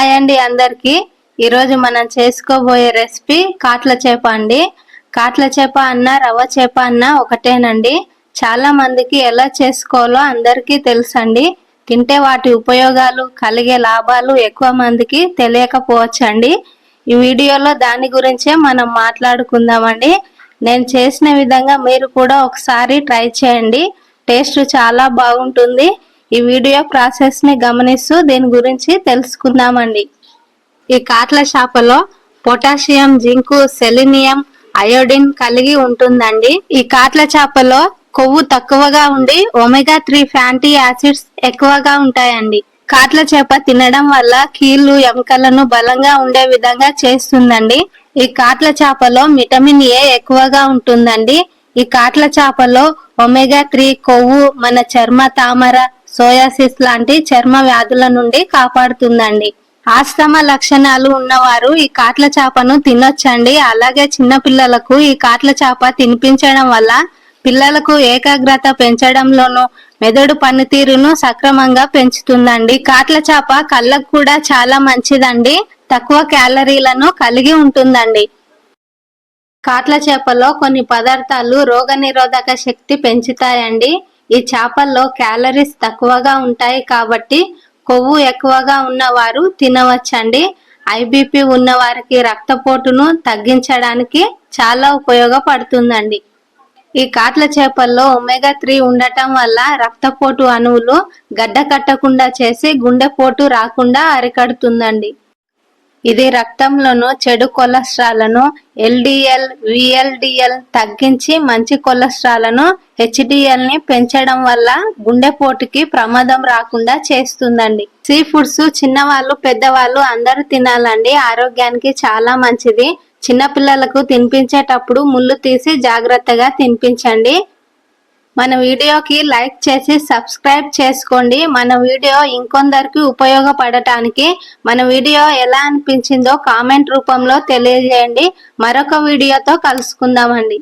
Hi అండి అందరికి. ఈరోజు మనం చేసుకోబోయే రెసిపీ కాట్ల చేప అండి. కాట్ల చేప అన్న రవ్వ చేప అన్న ఒకటేనండి. చాలా మందికి ఎలా చేసుకోవాలో అందరికీ తెలుసండి. తింటే వాటి ఉపయోగాలు కలిగే లాభాలు ఎక్కువ మందికి తెలియకపోవచ్చండి. ఈ వీడియోలో దాని గురించే మనం మాట్లాడుకుందామండి. నేను చేసిన విధంగా మీరు కూడా ఒకసారి ట్రై చేయండి. టేస్ట్ చాలా బాగుంటుంది. ఈ వీడియో ప్రాసెస్ని గమనిస్తూ దీని గురించి తెలుసుకుందామండి. ఈ కాట్ల చేపలో పొటాషియం జింకు సెలినియం అయోడిన్ కలిగి ఉంటుందండి. ఈ కాట్ల చేపలో కొవ్వు తక్కువగా ఉండి ఒమెగా త్రీ ఫ్యాంటీ యాసిడ్స్ ఎక్కువగా ఉంటాయండి. కాట్ల చేప తినడం వల్ల కీళ్ళు ఎముకలను బలంగా ఉండే విధంగా చేస్తుందండి. ఈ కాట్ల చేపలో విటమిన్ ఏ ఎక్కువగా ఉంటుందండి. ఈ కాట్ల చేపలో ఒమెగా త్రీ కొవ్వు మన చర్మ తామర సోయాసిస్ లాంటి చర్మ వ్యాధుల నుండి కాపాడుతుందండి. ఆస్తమా లక్షణాలు ఉన్నవారు ఈ కాట్ల చేపను తినొచ్చండి. అలాగే చిన్నపిల్లలకు ఈ కాట్ల చేప తినిపించడం వల్ల పిల్లలకు ఏకాగ్రత పెంచడంలోనూ మెదడు పనితీరును సక్రమంగా పెంచుతుందండి. కాట్ల చేప కళ్ళకు కూడా చాలా మంచిదండి. తక్కువ క్యాలరీలను కలిగి ఉంటుందండి. కాట్ల చేపలో కొన్ని పదార్థాలు రోగనిరోధక శక్తి పెంచుతాయండి. ఈ చేపల్లో క్యాలరీస్ తక్కువగా ఉంటాయి కాబట్టి కొవ్వు ఎక్కువగా ఉన్నవారు తినవచ్చండి. ఐబీపీ ఉన్న వారికి రక్తపోటును తగ్గించడానికి చాలా ఉపయోగపడుతుందండి. ఈ కాట్ల చేపల్లో ఒమేగా త్రీ ఉండటం వల్ల రక్తపోటు అణువులు గడ్డ కట్టకుండా చేసి గుండెపోటు రాకుండా అరికడుతుందండి. ఇది రక్తంలోను చెడు కొలెస్ట్రాల్ను ఎల్డిఎల్ విఎల్డిఎల్ తగ్గించి మంచి కొలెస్ట్రాల్ను హెచ్డిఎల్ని పెంచడం వల్ల గుండెపోటుకి ప్రమాదం రాకుండా చేస్తుందండి. సీ ఫుడ్స్ చిన్నవాళ్ళు పెద్దవాళ్ళు అందరూ తినాలండి. ఆరోగ్యానికి చాలా మంచిది. చిన్నపిల్లలకు తినిపించేటప్పుడు ముళ్ళు తీసి జాగ్రత్తగా తినిపించండి. మన వీడియోకి లైక్ చేసి సబ్స్క్రైబ్ చేసుకోండి. మన వీడియో ఇంకొందరికి ఉపయోగపడటానికి మన వీడియో ఎలా అనిపించిందో కామెంట్ రూపంలో తెలియజేయండి. మరొక వీడియోతో కలుసుకుందామండి.